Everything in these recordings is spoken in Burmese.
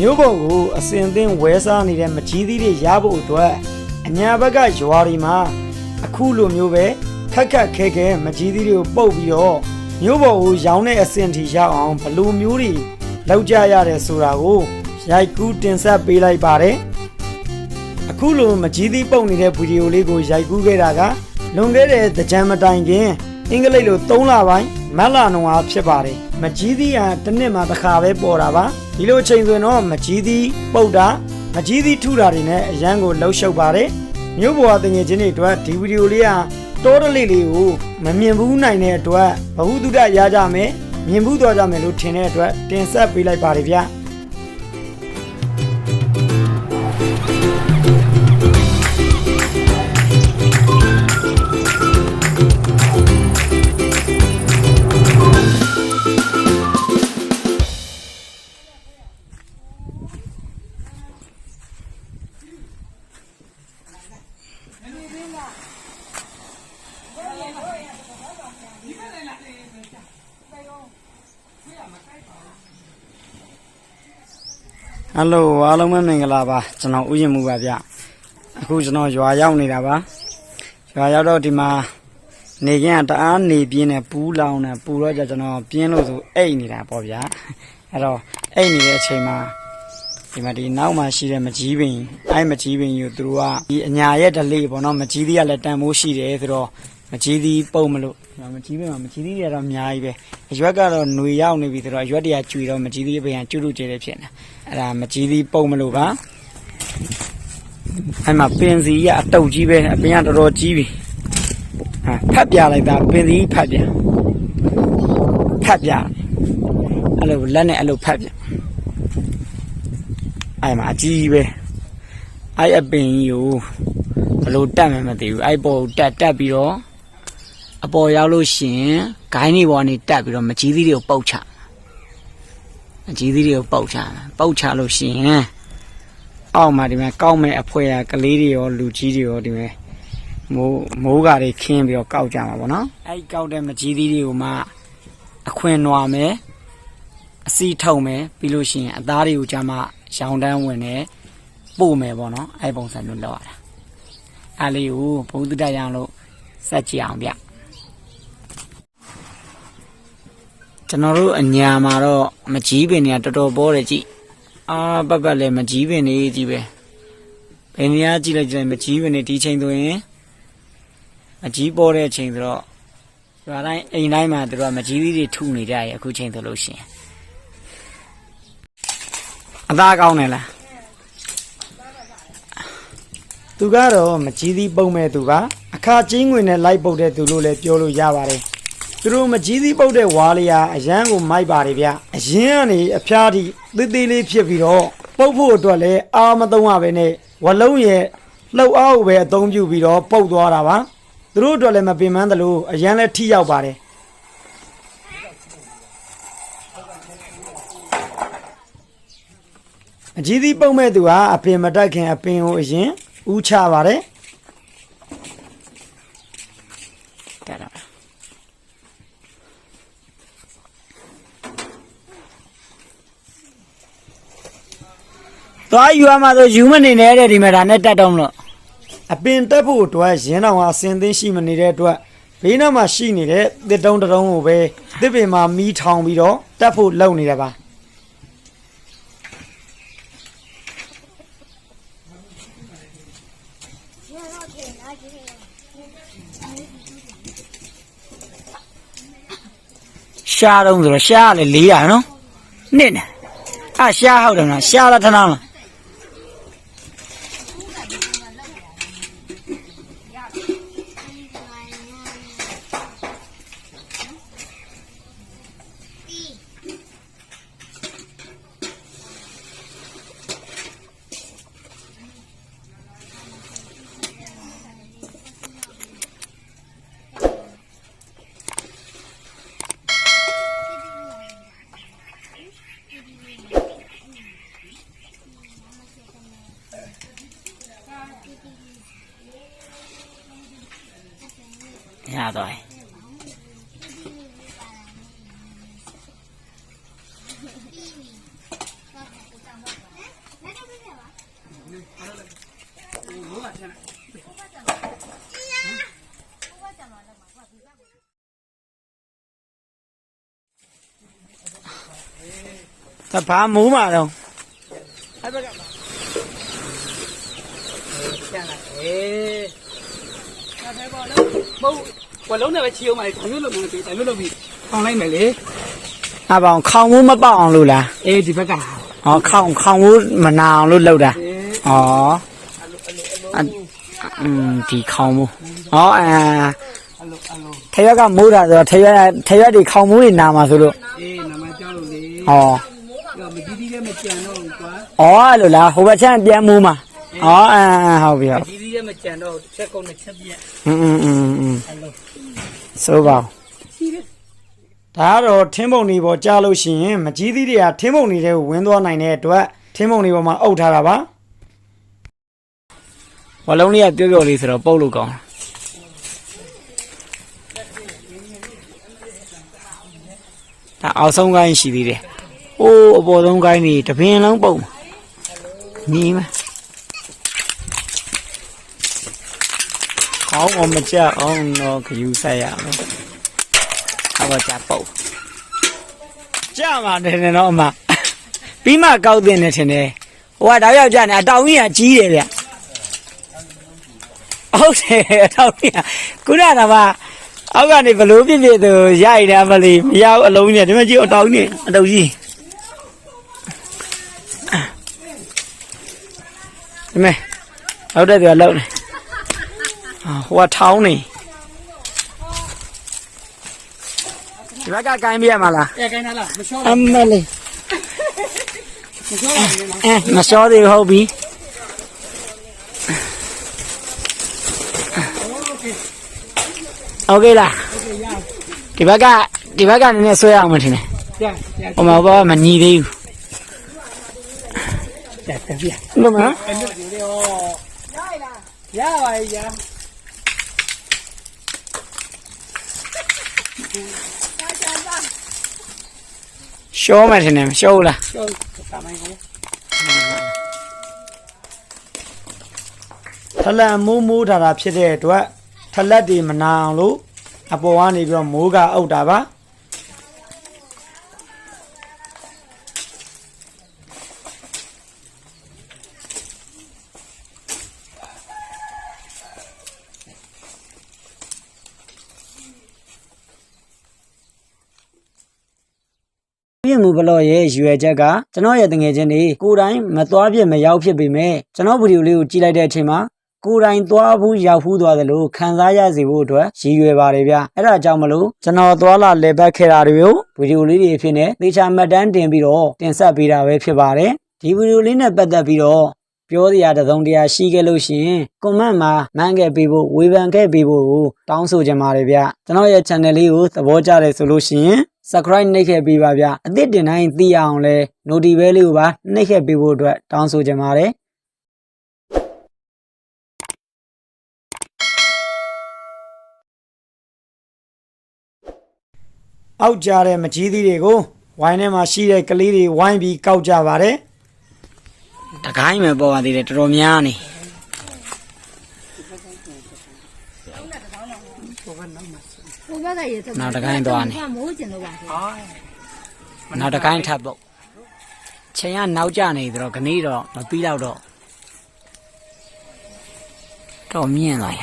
မျိုးပေါ်ကိုအစင်သင်းဝဲစားနေတဲ့မကြီးသီးတွေရဖို့အတွက်အညာဘက်ကရွာတွေမှာအခုလိုမျိုးပဲခက်ခက်ခဲခဲမကြီးသီးတွေကိုပုတ်ပြီးတော့မျိုးပေါ်ကိုရောင်းတဲ့အစင်ထိရောက်အောင်ဘယ်လိုမျိုးတွေလောက်ကြရတယ်ဆိုတာကိုရိုက်ကူးတင်ဆက်ပေးလိုက်ပါတယ်အခုလိုမကြီးသီးပုံနေတဲ့ဗီဒီယိုလေးကိုရိုက်ကူးခဲ့တာကလွန်ခဲ့တဲ့သကြံမတိုင်ခင်အင်္ဂလိပ်လို3လပိုင်းမတ်လနှောဖြစ်ပါတယ်မကြီးသီးကတစ်နှစ်မှတစ်ခါပဲပေါ်တာပါ ဒီလိုအချိန်ဆိုရင်တော့မကြီးသီးပုတ်တာမကြီးသီးထုတာတွေနဲ့အရန်ကိုလှုပ်ရှုပ်ပါတယ်မြို့ပေါ်ကတငယ်ချင်းတွေအတွက်ဒီဗီဒီယိုလေးကတောတလေးလေးကိုမမြင်ဘူးနိုင်တဲ့အတွက်ဘ ഹു တုဒရကြမယ်မြင်ဘူးသွားကြမယ်လို့ထင်တဲ့အတွက်တင်ဆက်ပေးလိုက်ပါတယ်ဗျာ ဟယ်လိုအားလုံးပဲမင်္ဂလာပါကျွန်တော်ဥယျာဉ်မှုပါဗျအခုကျွန်တော်ရွာရောက်နေတာပါရွာရောက်တော့ဒီမှာနေကင်းကတအားနေပြင်းနေပူးလောင်နေပူတော့ကြကျွန်တော်ပြင်းလို့ဆိုအိတ်နေတာပေါ့ဗျာအဲ့တော့အိတ်နေတဲ့အချိန်မှာဒီမှာဒီနောက်မှာရှိတဲ့မကြီးပင်အဲ့မကြီးပင်ယူသူတို့ကဒီအညာရဲ့ဒလေးပေါ့နော်မကြီးသီးကလည်းတန်မိုးရှိတယ်ဆိုတော့ မကြီးသီးပုံမလို့ဒီမှာမကြီးပင်မှာမကြီးသီးတွေကတော့အများကြီးပဲအရွက်ကတော့ຫນွေရောက်နေပြီဆိုတော့အရွက်တွေကကျွေတော့မကြီးသီးပင်ကကျွတ်ကျွတ်ကျဲတဲ့ဖြစ်နေအဲ့ဒါမကြီးသီးပုံမလို့ပါအဲ့မှာပင်စီရအတုတ်ကြီးပဲအပင်ကတော်တော်ကြီးပြီဟာဖတ်ပြလိုက်တာပင်စီဖတ်ပြဖတ်ပြအဲ့လိုလက်နဲ့အဲ့လိုဖတ်ပြအဲ့မှာအကြီးပဲအဲ့အပင်ကြီးကိုဘယ်လိုတက်မှမသိဘူးအဲ့ပေါ်ကိုတက်တက်ပြီးတော့ အပေါ်ရောက်လို့ရှရင်ဂိုင်းနေပေါ်ကနေတက်ပြီးတော့မကြီးသီးတွေကိုပုတ်ချအကြီးသီးတွေကိုပုတ်ချတာပုတ်ချလို့ရှိရင်အောက်မှာဒီမှာကောက်မဲ့အဖွဲရကလေးတွေရောလူကြီးတွေရောဒီမှာမိုးမိုးကာတွေခင်းပြီးတော့ကောက်ကြမှာပေါ့နော်အဲ့ဒီကောက်တဲ့မကြီးသီးတွေကိုမှအခွင်နွာမယ်အစီထုံမယ်ပြီးလို့ရှိရင်အသားတွေကိုကြာမှရောင်တန်းဝင်တယ်ပို့မယ်ပေါ့နော်အဲ့ပုံစံမျိုးလောက်ရတာအဲ့လေးကိုဘုဒ္ဓတရအောင်လို့စက်ကြည့်အောင်ဗျ ကျွန်တော်တို့အညာမှာတော့မကြီးပင်တွေကတော်တော်ပေါ်တယ်ကြည့်အာပတ်ပတ်လည်းမကြီးပင်တွေကြီးပဲဘယ်နေရာကြည့်လိုက်ကြည့်လိုက်မကြီးပင်တွေဒီချိန်ဆိုရင်မကြီးပေါ်တဲ့အချိန်ဆိုတော့ရွာတိုင်းအိမ်တိုင်းမှာတို့ကမကြီးသီးတွေထုနေကြရအခုချိန်ဆိုလို့ရှိရင်အသားကောင်းတယ်လားသူကတော့မကြီးသီးပုံမဲ့သူပါအခါချင်းငွေနဲ့လိုက်ပုတ်တဲ့သူလို့လည်းပြောလို့ရပါတယ် သူတို့မကြီးသီးပုတ်တဲ့ဝါလေးဟာအရန်ကိုမိုက်ပါတယ်ဗျအရင်ကနေအဖျားထိသေးသေးလေးဖြစ်ပြီးတော့ပုတ်ဖို့အတွက်လည်းအာမသုံးရပဲနဲ့ဝလုံးရဲ့လှုပ်အားကိုပဲအသုံးပြုပြီးတော့ပုတ်သွားတာပါသူတို့အတွက်လည်းမပင်ပန်းသလိုအရန်လည်းထိရောက်ပါတယ်အကြီးသီးပုတ်မဲ့သူဟာအပင်မတက်ခင်အပင်ကိုအရင်ဥချပါတယ် သွားယူရမှာဆိုယူမနေနဲ့တဲ့ဒီမှာဒါနဲ့တက်တော့မလို့အပင်တက်ဖို့အတွက်ရင်းတော်ကအစင်သင်းရှိမနေတဲ့အတွက်ဘေးနားမှာရှိနေတဲ့တစ်တုံးတစ်တုံးကိုပဲတစ်ပင်မှာမီးထောင်ပြီးတော့တက်ဖို့လုပ်နေတယ်ပါရှားတော့ဆိုတော့ရှားကလည်း400နော်နှစ်နဲ့အရှားဟုတ်တယ်နော်ရှားလားထနောင်းလား များသွားတယ်။တဖာမိုးမှာတော့အဲ့ဘက်ကပါ။ကျန်လာ။အေး ဒါပဲပေါ့လို့ဘုတ်ဘလုံးနဲ့ပဲချီအောင်ပါလေဒါမျိုးလုပ်မယ်ဒါမျိုးလုပ်ပြီးထောင်လိုက်မယ်လေအပေါင်ခေါင်မိုးမပေါက်အောင်လို့လားအေးဒီဘက်ကဟောခေါင်ခေါင်မိုးမနာအောင်လို့လုပ်တာအေးဩအอืมဒီခေါင်မိုးဟောအဲအလိုအလိုထရက်ကမိုးတာဆိုတော့ထရက်ထရက်တွေခေါင်မိုးတွေနာမှာဆိုလို့အေးနာမကြောက်လို့လေဟောတော့မကြီးကြီးလည်းမကြံတော့ဘူးကွာဩအဲ့လိုလားဟိုဘက်ချမ်းပြန်မိုးမှာဩအဲဟုတ်ပြီမဟုတ် ကြီးကြီးလည်းမကြံတော့တစ်ချက်ကုန်တစ်ချက်ပြက် อืมอืมอืมอืม အလို ဆိုပါဦး ရှိတယ် ဒါကတော့ထင်းပုံတွေပေါ်ကြားလို့ရှိရင်မကြီးသီးတွေကထင်းပုံတွေထဲကိုဝင်သွားနိုင်တဲ့အတွက်ထင်းပုံတွေပေါ်မှာအုပ်ထားတာပါဝလုံးလေးကပြောပြောလေးဆိုတော့ပုတ်လို့ကောင်းဒါအောက်ဆုံးကိုင်းရှိသေးတယ်။အိုးအပေါ်ဆုံးကိုင်းนี่တပင်လုံးပုံညီမ ကောင်းအောင်မကြအောင်တော့ခယူဆက်ရမယ်။အဘကြပုတ်ကြမှာတယ်နော်အမပြီးမှကောက်တင်နေထင်တယ်ဟိုကတောက်ရောက်ကြနေအတောင်ကြီးကကြီးတယ်ဗျဟုတ်တယ်အတောင်ကြီးကခုနကမှအောက်ကနေဘလို့ပြစ်ပြစ်သူရိုက်တယ်မလေးမရဘူးအလုံးကြီးဒီမကြီးအတောင်ကြီးအတောင်ကြီးဒီမဲဟုတ်တယ်သူကလောက်နေအာ ဟိုကထောင်းနေဒီဘက်ကကိုင်းပြရမလား အဲကိုင်းလာလားမလျှော အ တော့ မလေး မလျှောတော့ဘူးနော် အဲမစောသေးဘူးဟုတ်ပြီโอเคလားဒီဘက်ကဒီဘက်ကနည်းနည်းဆွဲအောင်မထင်နဲ့ ပြပြ ဟိုမှာဘောမညီသေးဘူး ပြပြပြ လို့မ အဲ့လိုဒီလေဟောရလားရပါရဲ့ ရရှောမယ်ထင်တယ်မရှောဘူးလားကျော်တာမိုင်းကိုထလက်မိုးမိုးထားတာဖြစ်တဲ့အတွက်ထလက်တွေမနာအောင်လို့အပေါ်ကနေပြီးတော့မိုးကအုပ်တာပါ ပြည့်မှုဘလော့ရဲ့ရွယ်ချက်ကကျွန်တော်ရဲ့တငယ်ချင်းတွေကိုယ်တိုင်မသွားဖြစ်မရောက်ဖြစ်ပေမဲ့ကျွန်တော်ဗီဒီယိုလေးကိုကြည့်လိုက်တဲ့အချိန်မှာကိုယ်တိုင်သွားဘူးရောက်ဘူးသွားသလိုခံစားရစေဖို့အတွက်ရည်ရွယ်ပါတယ်ဗျအဲ့ဒါကြောင့်မလို့ကျွန်တော်သွားလာလေပတ်ခဲ့တာတွေကိုဗီဒီယိုလေးတွေအဖြစ်နဲ့သေချာမှတ်တမ်းတင်ပြီးတော့တင်ဆက်ပေးတာပဲဖြစ်ပါတယ်ဒီဗီဒီယိုလေးနဲ့ပတ်သက်ပြီးတော့ပြောစရာတစ်စုံတစ်ရာရှိခဲ့လို့ရှိရင်ကွန်မန့်မှာမှန်းခဲ့ပေးဖို့ဝေဖန်ခဲ့ပေးဖို့ကိုတောင်းဆိုချင်ပါတယ်ဗျကျွန်တော်ရဲ့ channel လေးကိုသဘောကျတယ်ဆိုလို့ရှိရင် subscribe နှိပ်ခဲ့ပေးပါဗျအသစ်တင်တိုင်းသိရအောင်လဲ notification လေးကိုပါနှိပ်ခဲ့ပေးဖို့အတွက်တောင်းဆိုချင်ပါတယ်အောက်ကြတဲ့မကြီးသီးတွေကိုဝိုင်းထဲမှာရှိတဲ့ကလေးတွေဝိုင်းပြီးကောက်ကြပါတယ်တကိုင်းပဲပေါ်ပါသေးတယ်တော်တော်များနေ ကရေသမားနောက်တစ်ကိုင်းသွားနေ မိုးကျင်လို့ပါဆိုဟာနောက်တစ်ကိုင်းထပ်ပုတ်ချိန်ကနောက်ကျနေသတော့ခဏီးတော့မပြီးတော့တော့တော့မြင့်သွားရ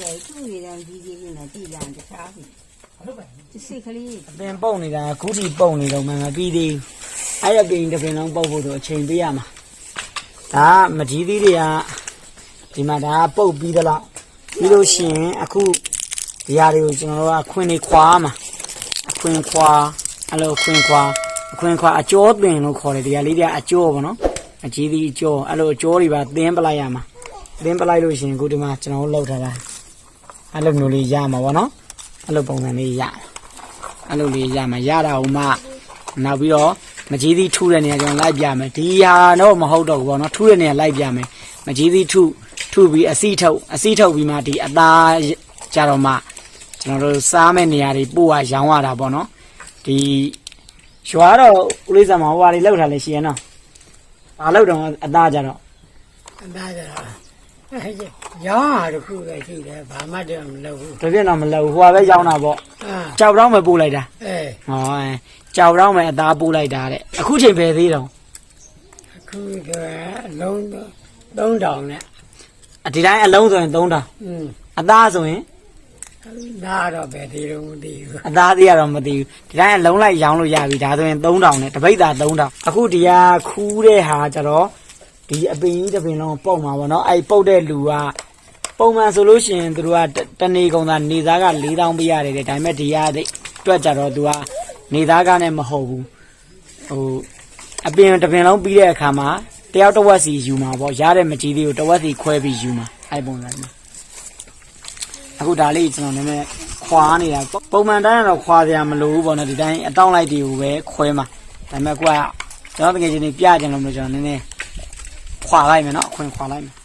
ခဲ့သူ့နေတဲ့ကြီးကြီးကြီးနဲ့တည်ရန်တခြားဘူးဒီစိတ်ကလေးအပင်ပုတ်နေတာခုထိပုတ်နေတော့မှမပြီးသေးဘူးအဲ့ရပင်တစ်ပင်လုံးပုတ်ဖို့ဆိုအချိန်ပေးရမှာဒါမကြီးသေးတွေကဒီမှာဒါပုတ်ပြီးသလားပြီးလို့ရှိရင်အခုဒီဟာတွေကိုကျွန်တော်တို့ကခွင်တွေခွာမှာအခွင်ခွာအဲ့လိုခွင်ခွာအခွင်ခွာအကျော်ပင်လို့ခေါ်တယ်ဒီဟာလေးတွေကအကျော်ပေါ့နော်အကြီးသေးအကျော်အဲ့လိုအကျော်တွေပါသင်းပလိုက်ရမှာသင်းပလိုက်လို့ရှိရင်ခုဒီမှာကျွန်တော်တို့လောက်ထားတာ အဲ့လိုမျိုးလေးရမှာပေါ့နော်အဲ့လိုပုံစံလေးရအဲ့လိုလေးရမှာရတာဟိုမှနောက်ပြီးတော့မကြီးသီးထုတဲ့နေရာကျွန်တော်လိုက်ပြမယ်ဒီဟာတော့မဟုတ်တော့ဘူးပေါ့နော်ထုတဲ့နေရာလိုက်ပြမယ်မကြီးသီးထုထုပြီးအစီထုတ်အစီထုတ်ပြီးမှဒီအသားကြတော့မှကျွန်တော်တို့စားမဲ့နေရာတွေပို့ရရောင်းရတာပေါ့နော်ဒီရွာတော့ဦးလေးစံမှာဟိုဟာတွေလောက်ထားလဲရှိရနော်ဘာလောက်တော့အသားကြတော့အသားကြတော့အဲ ရောင်းရတခုပဲရှိတယ်ဘာမှတည်းမလုပ်ဘူးတပြည့်တော့မလောက်ဘူးဟိုဟာပဲရောင်းတာပေါ့အာကြောက်တော့မပို့လိုက်တာအဲဟောအဲကြောက်တော့မအသားပို့လိုက်တာတဲ့အခုချိန်ပဲသေးတော့အခုကအလုံး3000နဲ့အဒီတိုင်းအလုံးဆိုရင်3000อืมအသားဆိုရင်နားတော့ပဲဒီလိုမသိဘူးအသားသေးရတော့မသိဘူးဒီတိုင်းအလုံးလိုက်ရောင်းလို့ရပြီဒါဆိုရင်3000နဲ့တပိတ်တာ3000အခုဒီဟာခူးတဲ့ဟာကျတော့ ဒီအပင်ကြီးတစ်ပင်လုံးပုတ်မှာပေါ့နော်အဲ့ပုတ်တဲ့လူကပုံမှန်ဆိုလို့ရှိရင်သူတို့ကတတနေကုန်သားနေသားက4000ပေးရတယ်တဲ့ဒါပေမဲ့ဒီဟာအတွက်ကြတော့သူကနေသားကနဲ့မဟုတ်ဘူးဟိုအပင်တစ်ပင်လုံးပြီးတဲ့အခါမှာတယောက်တစ်ဝက်စီယူမှာပေါ့ရတဲ့မကြီးသေးကိုတစ်ဝက်စီခွဲပြီးယူမှာအဲ့ပုံစံမျိုးအခုဒါလေးကျွန်တော်နည်းနည်းခွာနေတာပုံမှန်တိုင်းကတော့ခွာစရာမလိုဘူးပေါ့နော်ဒီတိုင်းအတောင့်လိုက်တွေကိုပဲခွဲမှာဒါပေမဲ့ကိုကကျွန်တော်တကယ်ချင်းနေပြကြလို့မလို့ကျွန်တော်နည်းနည်း ခွာလိုက်မယ်နော်အခွင့်ခွာလိုက်မယ်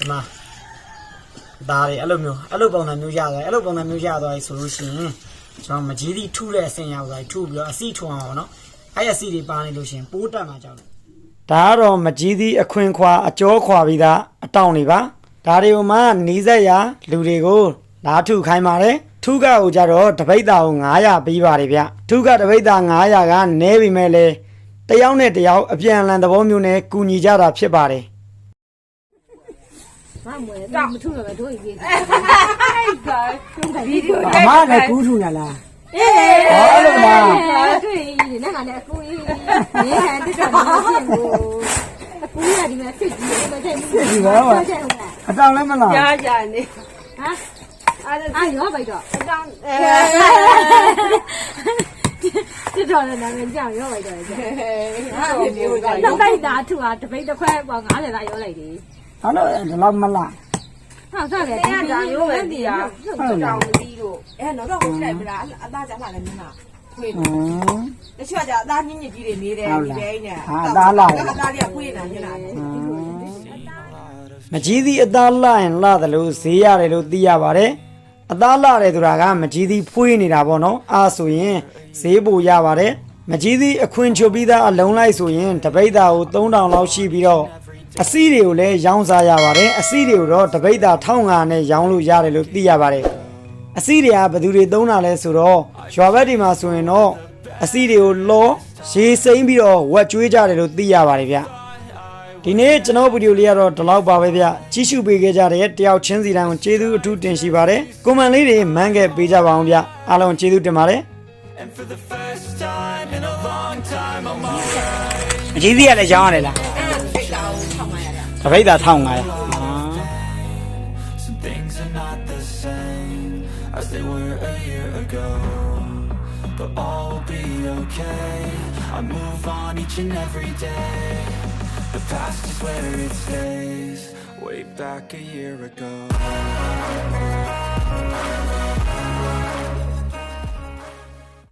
ဒီမှာဒါတွေအဲ့လိုမျိုးအဲ့လိုပုံစံမျိုးရသွားတယ်အဲ့လိုပုံစံမျိုးရသွားပြီဆိုလို့ရှိရင် ကျွန်တော်မကြီးသီးထုတဲ့အဆင်ရောက်သွားပြီထုပြီးတော့အစီထုအောင်ပါနော်အဲ့အစီတွေပါနေလို့ရှိရင်ပိုးတက်မှာကြောက်တယ်ဒါကတော့မကြီးသီးအခွင့်ခွာအကျော်ခွာပြီးသားအတောင့်တွေပါဒါတွေကိုမှနီးစက်ရလူတွေကိုလာထုခိုင်းပါတယ်ထုကကိုကြတော့တပိတ်တာကို900ပြီးပါတယ်ဗျထုကတပိတ်တာ900ကနည်းပြီမဲ့လေတယောက်နဲ့တယောက်အပြန်အလှန်သဘောမျိုးနဲ့ကူညီကြတာဖြစ်ပါတယ် မမွေမထုတော့ပဲတို့ရေးအမလည်းကူးထူနေလားအေးဟောအဲ့လိုလားတွေ့ရည်နဲ့ငါလည်းအကူကြီးနေဟန်တက်တော့မဖြစ်ဘူးအကူကြီးကဒီမှာဖြစ်ကြီးမချက်ဘူးချက်ဟုတ်လားအတောင်လည်းမလားကြားကြနေဟမ်အာရောပိုက်တော့အတောင်းအဲတစ်တော်နဲ့နာမည်ကြောက်ရောပိုက်တော့ကြာဟာဖြစ်ပြီးတော့တော့တိုက်တာထူတာတပိတ်တစ်ခွဲပေါ့90လာရောလိုက်တယ် ဟာလို့ဒီလောက်မလားဟုတ်စားတယ်တင်းကဒါမျိုးပဲဒီဟာဟုတ်လားတောင်းမသိလို့အဲတော့တော့ကိုလိုက်ပြတာအသားကြလာလည်းမင်းကဖွေးဟမ်တချို့ကအသားညစ်ညစ်ကြီးတွေနေတယ်ဟုတ်ဒီလားဘဲနဲ့ဟာအသားလာတယ်အသားတွေကဖွေးနေတာညနာတယ်မကြီးသီးအသားလှရင်လှတယ်လို့ဈေးရတယ်လို့သိရပါတယ်အသားလှတယ်ဆိုတာကမကြီးသီးဖွေးနေတာပေါ့နော်အားဆိုရင်ဈေးပိုရပါတယ်မကြီးသီးအခွင့်ချုပ်ပြီးသားအလုံးလိုက်ဆိုရင်တပိတ်တာကို3000လောက်ရှိပြီးတော့ အစီတွေကိုလည်းရောင်းစားရပါတယ်အစီတွေကိုတော့တပိတ်တာ1500နဲ့ရောင်းလို့ရတယ်လို့သိရပါတယ်အစီတွေကဘယ်သူတွေသုံးတာလဲဆိုတော့ရွာဘက်ဒီမှာဆိုရင်တော့အစီတွေကိုလောရေစိမ့်ပြီးတော့ဝက်ကျွေးကြတယ်လို့သိရပါတယ်ဗျဒီနေ့ကျွန်တော်ဗီဒီယိုလေးကတော့ဒီလောက်ပါပဲဗျကြည့်ရှုပေးခဲ့ကြတဲ့တယောက်ချင်းစီတိုင်းကိုကျေးဇူးအထူးတင်ရှိပါတယ်ကွန်မန့်လေးတွေမန်းခဲ့ပေးကြပါအောင်ဗျအားလုံးကျေးဇူးတင်ပါတယ်အကြီးကြီးကလည်းရောင်းရတယ်လား တပိတ်တာ1500 Some things are not the same as they were a year ago. But all will be okay. I move on each and every day. The past is where it stays. Way back a year ago.